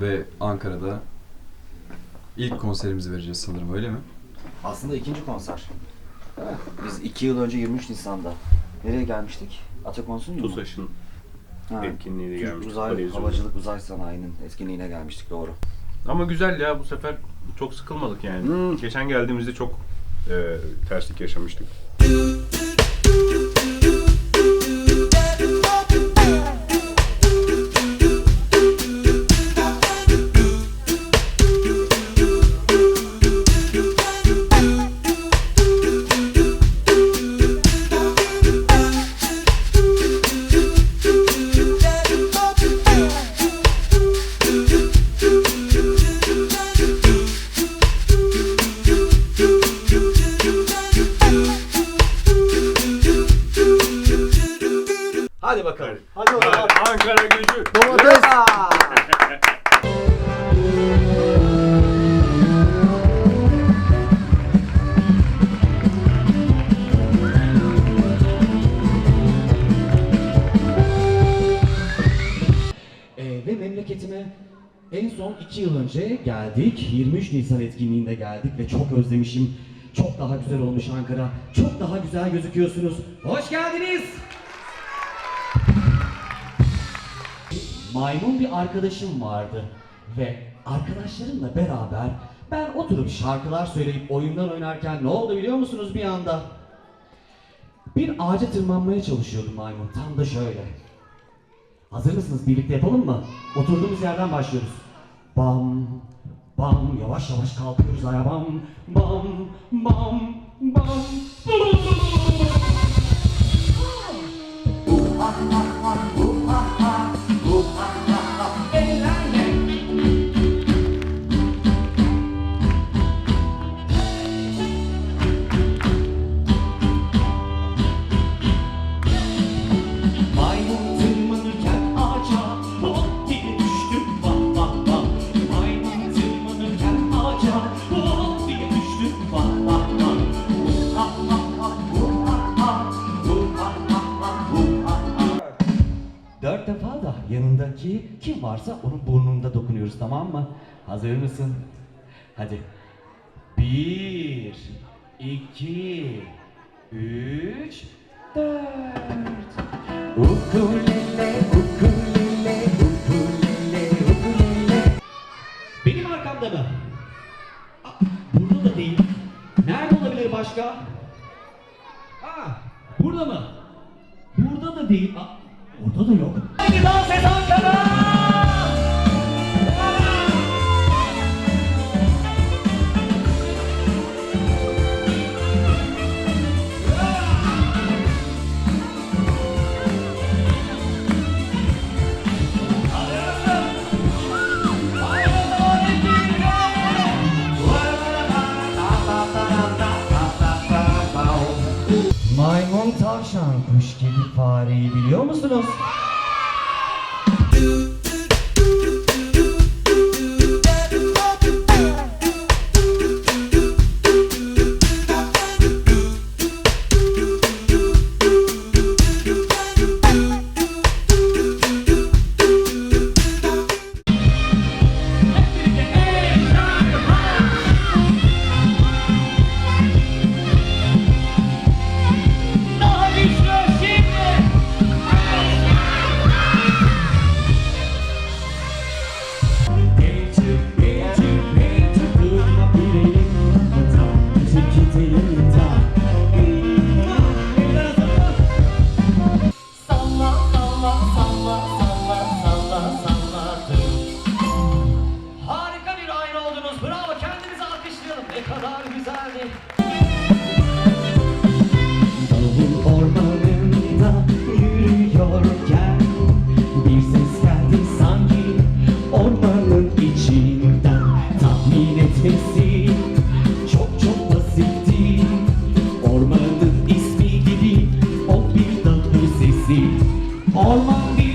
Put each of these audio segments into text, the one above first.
ve Ankara'da ilk konserimizi vereceğiz sanırım öyle mi? Aslında ikinci konser. Biz iki yıl önce 23 Nisan'da nereye gelmiştik? Atakonsun mu? TUSAŞ'ın Ha, etkinliğine Türk gelmiştik. Uzay Havacılık Uzay Sanayi'nin etkinliğine gelmiştik doğru. Ama güzel ya bu sefer çok sıkılmadık yani. Hmm. Geçen geldiğimizde çok e, terslik yaşamıştık. Geldik. 23 Nisan etkinliğinde geldik ve çok özlemişim. Çok daha güzel olmuş Ankara. Çok daha güzel gözüküyorsunuz. Hoş geldiniz. Maymun bir arkadaşım vardı ve arkadaşlarımla beraber ben oturup şarkılar söyleyip oyunlar oynarken ne oldu biliyor musunuz bir anda? Bir ağaca tırmanmaya çalışıyordu maymun tam da şöyle. Hazır mısınız? Birlikte yapalım mı? Oturduğumuz yerden başlıyoruz. Bam, bam, yavaş yavaş kalkıyoruz ayağa. Bam, bam, bam, bam. Maymun tamam mı? Hazır mısın? Hadi. Bir, iki, üç, dört. Ukulele, ukulele, ukulele, ukulele. Benim arkamda mı? Aa, burada da değil. Nerede olabilir başka? Aa, burada mı? Burada da değil. Aa, orada da yok. Haydi dans et Ankara! Kuş gibi fareyi biliyor musunuz? see all my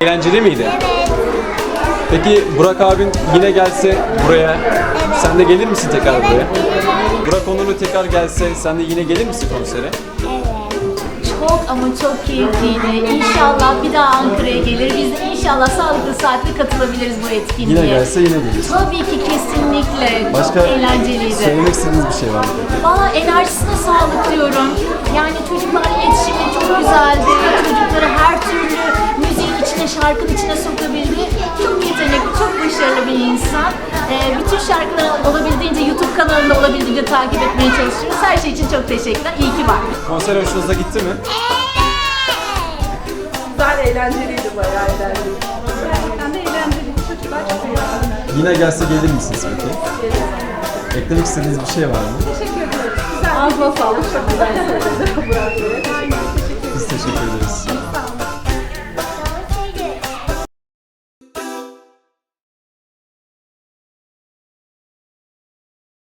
Eğlenceli miydi? Peki Burak abin yine gelse buraya, sen de gelir misin tekrar buraya? Burak Onurlu tekrar gelse, sen de yine gelir misin konsere? Çok ama çok keyifliydi. İnşallah bir daha Ankara'ya gelir. Biz de inşallah sağlıklı saatte katılabiliriz bu etkinliğe. Yine gelse yine gelir. Tabii ki kesinlikle. Başka çok eğlenceliydi. söylemek istediğiniz bir şey var mı peki? Valla enerjisine sağlık diyorum. Yani çocuklarla iletişimi çok güzeldi. Çocukları her türlü müziğin içine, şarkının içine sokabildiği çok yetenekli, çok başarılı bir insan. Ee, bütün şarkıları olabildiğince YouTube kanalında olabildiğince takip etmeye çalışıyoruz. Her şey için çok teşekkürler. İyi ki var. Konser hoşunuza gitti mi? Güzel, eğlenceliydi, bayağı eğlenceliydi. Gerçekten de eğlenceliydi. Çocuklar çok eğlenceli. Yine gelse gelir misiniz peki? Eklemek istediğiniz bir şey var mı? Teşekkür ederim. Güzel. Ağzına sağlık. Çok güzel söyledin. Biz teşekkür ederiz.